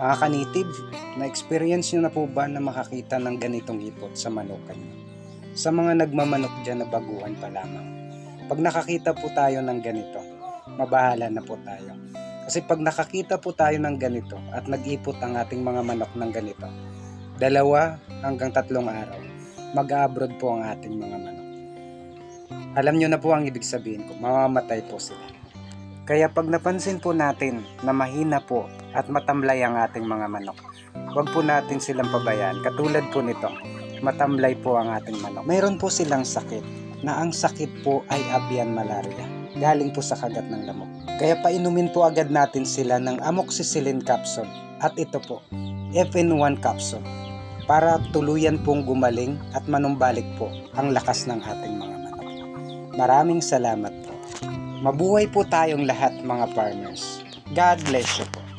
Mga kanitib, na-experience nyo na po ba na makakita ng ganitong ipot sa manukan nyo? Sa mga nagmamanok dyan na baguhan pa lamang. Pag nakakita po tayo ng ganito, mabahala na po tayo. Kasi pag nakakita po tayo ng ganito at nag-ipot ang ating mga manok ng ganito, dalawa hanggang tatlong araw, mag-abroad po ang ating mga manok. Alam nyo na po ang ibig sabihin ko, mamamatay po sila. Kaya pag napansin po natin na mahina po at matamlay ang ating mga manok, huwag po natin silang pabayaan. Katulad po nito, matamlay po ang ating manok. Mayroon po silang sakit na ang sakit po ay avian malaria. Galing po sa kagat ng lamok. Kaya painumin po agad natin sila ng amoxicillin capsule at ito po, FN1 capsule para tuluyan pong gumaling at manumbalik po ang lakas ng ating mga manok. Maraming salamat po. Mabuhay po tayong lahat mga farmers. God bless you po.